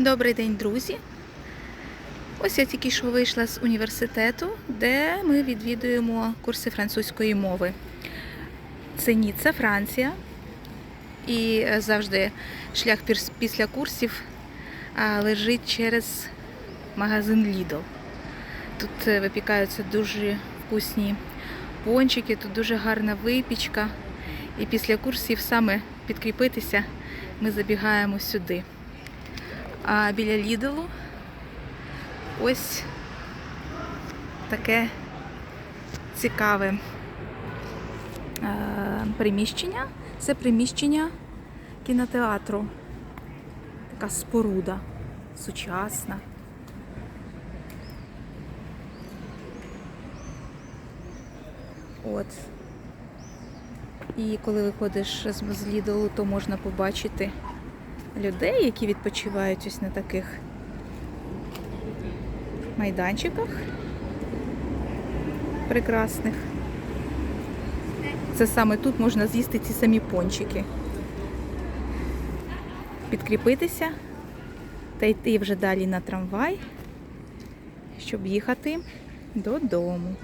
Добрий день, друзі! Ось я тільки що вийшла з університету, де ми відвідуємо курси французької мови. Це Ніцца, Франція. І е, завжди шлях після курсів лежить через магазин Lidl. Тут е, випікаються дуже вкусні пончики, тут дуже гарна випічка. І після курсів саме підкріпитися ми забігаємо сюди. А біля Ліделу ось таке цікаве е, приміщення. Це приміщення кінотеатру. Така споруда сучасна. От. І коли виходиш з Ліделу, то можна побачити людей, які відпочивають ось на таких майданчиках прекрасних. Це саме тут можна з'їсти ці самі пончики. Підкріпитися та йти вже далі на трамвай, щоб їхати додому.